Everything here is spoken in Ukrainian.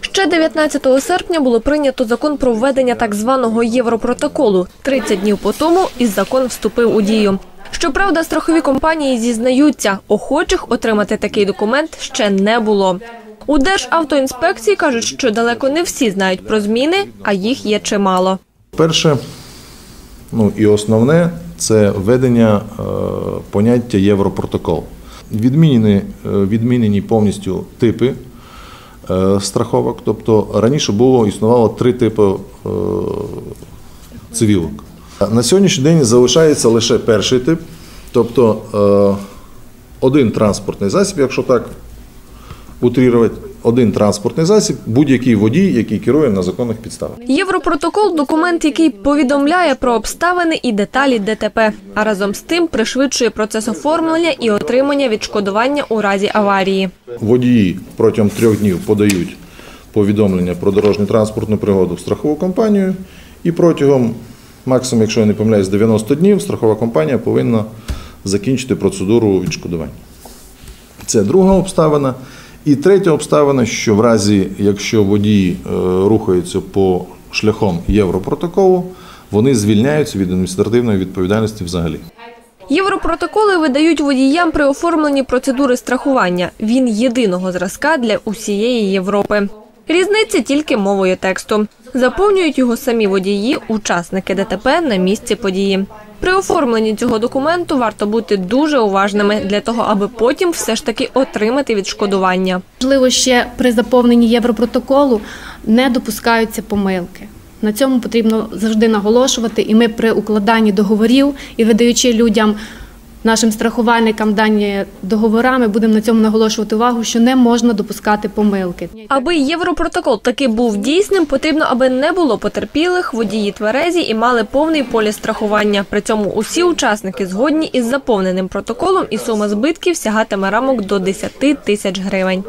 Ще 19 серпня було прийнято закон про введення так званого Європротоколу. 30 днів по тому і закон вступив у дію. Щоправда, страхові компанії зізнаються, охочих отримати такий документ ще не було. У Державтоінспекції кажуть, що далеко не всі знають про зміни, а їх є чимало. Перше, ну і основне це введення е, поняття Європротокол. Відмінені, е, відмінені повністю типи страховок. Тобто раніше було існувало три типи е, цивілок. На сьогоднішній день залишається лише перший тип, тобто е, один транспортний засіб, якщо так утрірувати, один транспортний засіб, будь-який водій, який керує на законних підставах. Європротокол документ, який повідомляє про обставини і деталі ДТП, а разом з тим пришвидшує процес оформлення і отримання відшкодування у разі аварії. Водії протягом трьох днів подають повідомлення про дорожню транспортну пригоду в страхову компанію, і протягом максимум, якщо я не помиляюсь, 90 днів страхова компанія повинна закінчити процедуру відшкодування. Це друга обставина. І третя обставина, що в разі, якщо водії е, рухаються по шляхом Європротоколу, вони звільняються від адміністративної відповідальності взагалі. Європротоколи видають водіям при оформленні процедури страхування. Він єдиного зразка для усієї Європи. Різниця тільки мовою тексту. Заповнюють його самі водії, учасники ДТП на місці події. При оформленні цього документу варто бути дуже уважними для того, аби потім все ж таки отримати відшкодування. Можливо, ще при заповненні Європротоколу не допускаються помилки. На цьому потрібно завжди наголошувати, і ми при укладанні договорів і видаючи людям, нашим страхувальникам дані договори, ми будемо на цьому наголошувати увагу, що не можна допускати помилки. Аби європротокол таки був дійсним, потрібно, аби не було потерпілих, водії тверезі і мали повний полі страхування. При цьому усі учасники згодні із заповненим протоколом, і сума збитків сягатиме рамок до 10 тисяч гривень.